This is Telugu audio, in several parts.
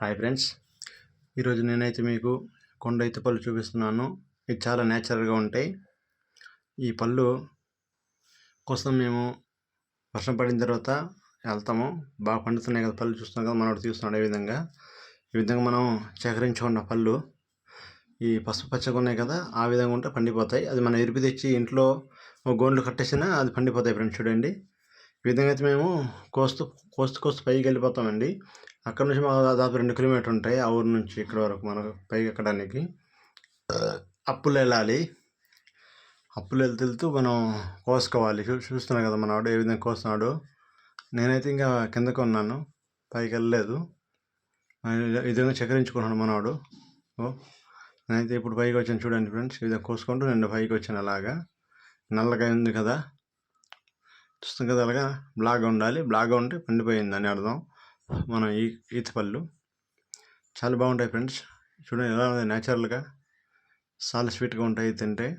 Hi friends. ఈరోజు నేనైతే మీకు కొండ ఈత పళ్ళు చూపిస్తున్నాను. ఇవి చాలా న్యాచురల్గా ఉంటాయి. ఈ పళ్ళు కోసం మేము వర్షం పడిన తర్వాత వెళ్తాము. బాగా పండుతున్నాయి కదా పళ్ళు చూస్తున్నాం కదా మనోడు తీస్తున్నాడు ఏ విధంగా. ఈ విధంగా మనం సేకరించుకున్న పళ్ళు ఈ పసుపు పచ్చగా ఉన్నాయి కదా ఆ విధంగా ఉంటే పండిపోతాయి. అది మనం ఎరిపి తెచ్చి ఇంట్లో ఒక గోండ్లు కట్టేసినా అది పండిపోతాయి ఫ్రెండ్స్ చూడండి. ఈ విధంగా అయితే మేము కోస్తూ కోస్తూ కోస్తూ పైకి వెళ్ళిపోతామండి. అక్కడ నుంచి మాకు దాదాపు రెండు కిలోమీటర్ ఉంటాయి. ఆ ఊరు నుంచి ఇక్కడ వరకు మనకు పైకి ఎక్కడానికి. అప్పులు వెళ్ళాలి. అప్పులు వెళ్తూ వెళ్తూ మనం కోసుకోవాలి. చూ చూస్తున్నాం కదా మనవాడు ఏ విధంగా కోస్తున్నాడు. నేనైతే ఇంకా కిందకు ఉన్నాను. పైకి వెళ్ళలేదు. ఈ విధంగా చక్కరించుకున్నాడు మనవాడు ఓ నేనైతే ఇప్పుడు పైకి వచ్చాను చూడండి ఫ్రెండ్స్. ఈ విధంగా కోసుకుంటూ నేను పైకి వచ్చాను అలాగా. నల్లగా ఉంది కదా. చూస్తుంది కదా అలాగా. బ్లాక్గా ఉండాలి. బ్లాక్గా ఉంటే పండిపోయింది అని అర్థం. మన ఈ ఈత పళ్ళు. చాలా బాగుంటాయి ఫ్రెండ్స్. చూడండి ఎలా ఉంది న్యాచురల్గా చాలా స్వీట్గా ఉంటాయి తింటే.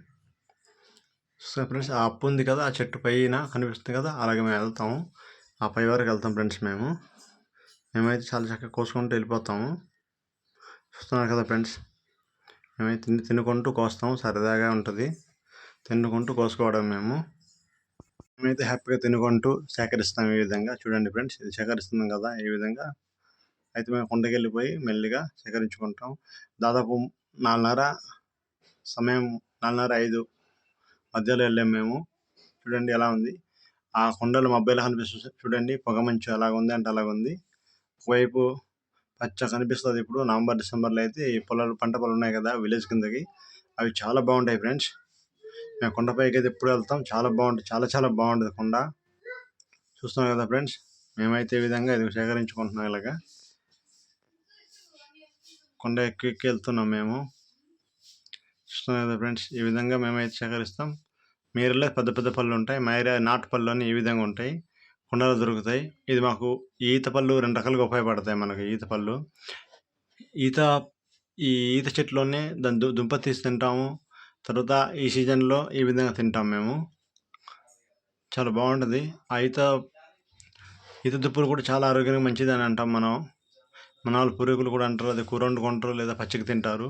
సో ఫ్రెండ్స్ ఆ అప్పు ఉంది కదా ఆ చెట్టు పైన కనిపిస్తుంది కదా అలాగే మేము వెళ్తాము. ఆ పై వరకు వెళ్తాం ఫ్రెండ్స్ మేము. మేమైతే చాలా చక్కగా కోసుకుంటూ వెళ్ళిపోతాము. చూస్తున్నారు కదా ఫ్రెండ్స్. మేమైతే తిని తినుకుంటూ కోస్తాము సరదాగా ఉంటుంది. తినుకుంటూ కోసుకోవడం మేము. మేమైతే హ్యాపీగా తినుకుంటూ సేకరిస్తాం ఈ విధంగా. చూడండి ఫ్రెండ్స్ ఇది సేకరిస్తున్నాం కదా ఈ విధంగా. అయితే మేము కొండకి వెళ్ళిపోయి మెల్లిగా సేకరించుకుంటాం. దాదాపు నాలుగున్నర సమయం నాలుగున్నర ఐదు మధ్యలో వెళ్ళాం మేము. చూడండి ఎలా ఉంది. ఆ కొండలు మబ్బైలా కనిపిస్తుంది చూడండి. పొగ మంచు అలాగ ఉంది అంటే అలాగ ఉంది. ఒకవైపు పచ్చ కనిపిస్తుంది ఇప్పుడు. నవంబర్ డిసెంబర్లో అయితే ఈ పొలాలు పంట పొలాలు ఉన్నాయి కదా విలేజ్ కిందకి. అవి చాలా బాగుంటాయి ఫ్రెండ్స్. మేము కొండపైకి అయితే ఎప్పుడు వెళ్తాం. చాలా బాగుంటుంది. చాలా చాలా బాగుంటుంది కొండ. చూస్తున్నాం కదా ఫ్రెండ్స్ మేమైతే ఈ విధంగా ఇది సేకరించుకుంటున్నాం ఇలాగా. కొండ ఎక్కి ఎక్కి వెళ్తున్నాం మేము. చూస్తున్నాం కదా ఫ్రెండ్స్ ఈ విధంగా మేమైతే సేకరిస్తాం. మీరలో పెద్ద పెద్ద పళ్ళు ఉంటాయి. మైరా నాటు పళ్ళు అని ఈ విధంగా ఉంటాయి. కొండలో దొరుకుతాయి. ఇది మాకు ఈత పళ్ళు రెండు రకాలుగా ఉపయోగపడతాయి మనకు ఈత పళ్ళు. ఈత ఈ ఈత చెట్లోనే దాని దుంప తీసి తింటాము. తర్వాత ఈ సీజన్లో ఈ విధంగా తింటాం మేము. చాలా బాగుంటుంది. ఆ ఈత ఈత దుప్పులు కూడా చాలా ఆరోగ్యానికి మంచిది అని అంటాం మనం. మన వాళ్ళు పూర్వీకులు కూడా అంటారు అది కూర వండుకుంటారు లేదా పచ్చికి తింటారు.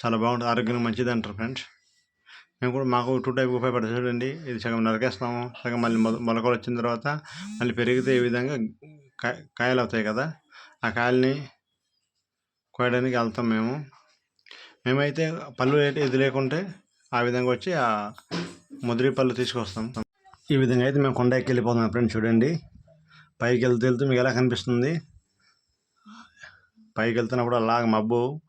చాలా బాగుంటుంది ఆరోగ్యానికి మంచిది అంటారు ఫ్రెండ్స్. మేము కూడా మాకు టూ టైప్ ఉపయోగపడుతుంది చూడండి. ఇది సగం నరికేస్తాము సగం మళ్ళీ మొలకలు వచ్చిన తర్వాత మళ్ళీ పెరిగితే ఈ విధంగా కాయ కాయలు అవుతాయి కదా. ఆ కాయల్ని కోయడానికి వెళ్తాం మేము. మేమైతే పళ్ళు ఇది లేకుంటే ఆ విధంగా వచ్చి ఆ ముదిరి పళ్ళు తీసుకొస్తాం. ఈ విధంగా అయితే మేము కొండ ఎక్కి వెళ్ళిపోతున్నాం ఫ్రెండ్స్ చూడండి. పైకి వెళ్తూ వెళ్తూ మీకు ఎలా కనిపిస్తుంది? పైకి వెళ్తున్నప్పుడు అలాగ మబ్బు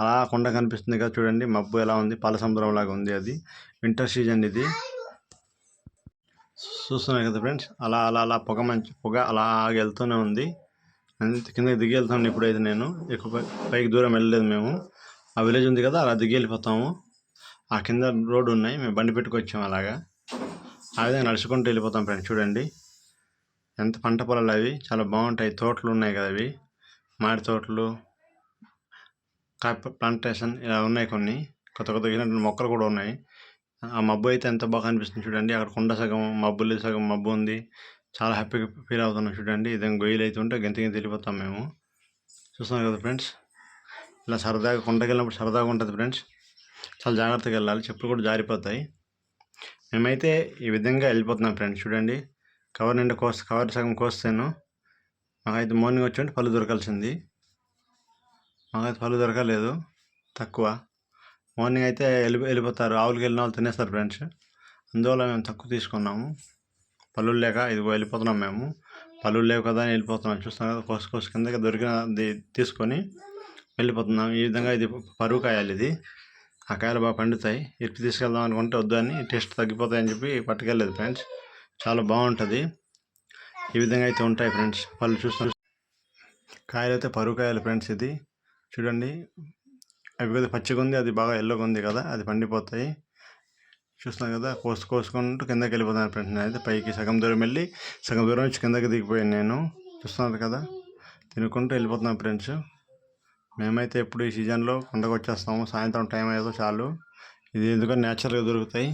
అలా కొండ కనిపిస్తుంది కదా చూడండి. మబ్బు ఎలా ఉంది? పాల సముద్రం లాగా ఉంది అది. వింటర్ సీజన్ ఇది. చూస్తున్నారు కదా ఫ్రెండ్స్? అలా అలా అలా పొగ మంచి పొగ అలా వెళ్తూనే ఉంది. కిందకి దిగి వెళ్తాను ఇప్పుడైతే నేను. ఎక్కువ పైకి దూరం వెళ్ళలేదు మేము. ఆ విలేజ్ ఉంది కదా అలా దిగి వెళ్ళిపోతాము. ఆ కింద రోడ్డు ఉన్నాయి. మేము బండి పెట్టుకొచ్చాం అలాగా. ఆ విధంగా నడుచుకుంటూ వెళ్ళిపోతాం ఫ్రెండ్స్. చూడండి. ఎంత పంట పొలాలు అవి. చాలా బాగుంటాయి. తోటలు ఉన్నాయి కదా అవి. మామిడి తోటలు కాపీ ప్లాంటేషన్ ఇలా ఉన్నాయి కొన్ని. కొత్త కొత్త ఇలాంటి మొక్కలు కూడా ఉన్నాయి. ఆ మబ్బు అయితే ఎంత బాగా అనిపిస్తుంది చూడండి. అక్కడ కొండ సగం మబ్బులు సగం మబ్బు ఉంది. చాలా హ్యాపీగా ఫీల్ అవుతున్నాం చూడండి. ఇదేం గొయ్యలు అయితే ఉంటే గింత గింత వెళ్ళిపోతాం మేము. చూస్తున్నాం కదా ఫ్రెండ్స్. ఇలా సరదాగా కొండకి వెళ్ళినప్పుడు సరదాగా ఉంటుంది ఫ్రెండ్స్. చాలా జాగ్రత్తగా వెళ్ళాలి. చెప్పులు కూడా జారిపోతాయి. మేమైతే ఈ విధంగా వెళ్ళిపోతున్నాం ఫ్రెండ్స్. చూడండి. కవర్ నిండా కోస్ కవర్ సగం కోస్తాను. మాకైతే మార్నింగ్ వచ్చి పళ్ళు దొరకాల్సింది. మాకైతే పళ్ళు దొరకలేదు. తక్కువ. మార్నింగ్ అయితే వెళ్ళి వెళ్ళిపోతారు. ఆవులకి వెళ్ళిన వాళ్ళు తినేస్తారు ఫ్రెండ్స్. అందువల్ల మేము తక్కువ తీసుకున్నాము. పళ్ళు లేక ఇదిగో వెళ్ళిపోతున్నాం మేము. పళ్ళు లేవు కదా అని వెళ్ళిపోతున్నాం. చూస్తాం కదా కోసు కోసు కిందకి దొరికిన తీసుకొని వెళ్ళిపోతున్నాం. ఈ విధంగా ఇది పరువు కాయాలి ఇది. ఆ కాయలు బాగా పండుతాయి. ఇటు తీసుకెళ్దాం అనుకుంటే వద్దని టేస్ట్ తగ్గిపోతాయని చెప్పి పట్టుకెళ్ళలేదు ఫ్రెండ్స్. చాలా బాగుంటుంది. ఈ విధంగా అయితే ఉంటాయి ఫ్రెండ్స్. పళ్ళు చూస్తాం కాయలు అయితే పరువు కాయలు ఫ్రెండ్స్ ఇది. చూడండి. అవి పెద్ద పచ్చిగా ఉంది అది బాగా ఎల్లోగా ఉంది కదా అది పండిపోతాయి. చూస్తున్నాం కదా కోసు కోసుకుంటూ కిందకి వెళ్ళిపోతాను ఫ్రెండ్స్ నేనైతే. పైకి సగం దూరం వెళ్ళి సగం దూరం నుంచి కిందకి దిగిపోయాను నేను. చూస్తున్నారు కదా తినుకుంటూ వెళ్ళిపోతున్నాను ఫ్రెండ్స్. మేమైతే ఎప్పుడు ఈ సీజన్లో కొండకు వచ్చేస్తాము సాయంత్రం టైం అయ్యేదో చాలు. ఇది ఎందుకంటే న్యాచురల్గా దొరుకుతాయి.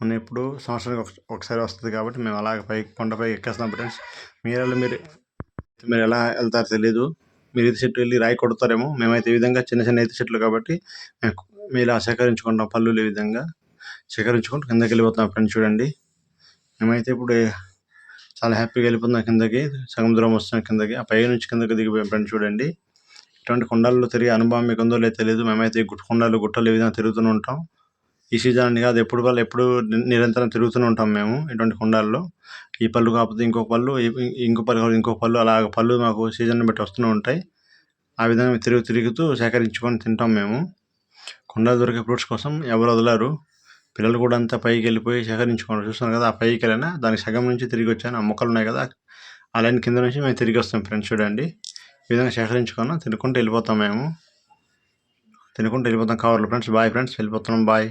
మనం ఎప్పుడు సంవత్సరానికి ఒక ఒకసారి వస్తుంది కాబట్టి మేము అలాగ పైకి కొండపై ఎక్కేస్తాం. ఫ్రెండ్స్ మీరు మీరు మీరు ఎలా వెళ్తారో తెలీదు. మీరు ఈత చెట్టు వెళ్ళి రాయి కొడతారేమో. మేమైతే ఈ విధంగా చిన్న చిన్న ఈత చెట్లు కాబట్టి మేము మేము ఇలా సేకరించుకుంటాం పళ్ళు ఈ విధంగా. సేకరించుకుంటూ కిందకి వెళ్ళిపోతున్నాం ఫ్రెండ్స్ చూడండి. మేమైతే ఇప్పుడు చాలా హ్యాపీగా వెళ్ళిపోతున్నాం కిందకి. సగం దూరం వస్తున్నాం కిందకి. ఆ పై నుంచి కిందకి దిగిపోయాం ఫ్రెండ్స్ చూడండి. ఇటువంటి కొండల్లో తిరిగే అనుభవం మీకు ఉందో లేదో తెలియదు. మేమైతే గుట్ట కొండలు గుట్టలు ఈ విధంగా తిరుగుతూనే ఉంటాం. ఈ సీజన్ అని కాదు ఎప్పుడు వాళ్ళు ఎప్పుడు నిరంతరం తిరుగుతూనే ఉంటాం మేము ఇటువంటి కొండల్లో. ఈ పళ్ళు కాకపోతే ఇంకొక పళ్ళు ఇంకో పళ్ళు కాకపోతే ఇంకో పళ్ళు అలా పళ్ళు మాకు సీజన్ బట్టి వస్తూనే ఉంటాయి. ఆ విధంగా తిరుగు తిరుగుతూ సేకరించుకొని తింటాం మేము. కొండలు దొరికే ఫ్రూట్స్ కోసం ఎవరు వదలరు. పిల్లలు కూడా అంతా పైకి వెళ్ళిపోయి సేకరించుకోండి చూస్తున్నారు కదా ఆ పైకి వెళ్ళినా దానికి సగం నుంచి తిరిగి వచ్చాను. ఆ మొక్కలు ఉన్నాయి కదా ఆ లైన్ కింద నుంచి మేము తిరిగి వస్తాం ఫ్రెండ్స్ చూడండి. ఈ విధంగా సేకరించుకొని తినుకుంటూ వెళ్ళిపోతాం మేము. తినుకుంటూ వెళ్ళిపోతాం. కవర్లు ఫ్రెండ్స్ బాయ్ ఫ్రెండ్స్ వెళ్ళిపోతున్నాం. బాయ్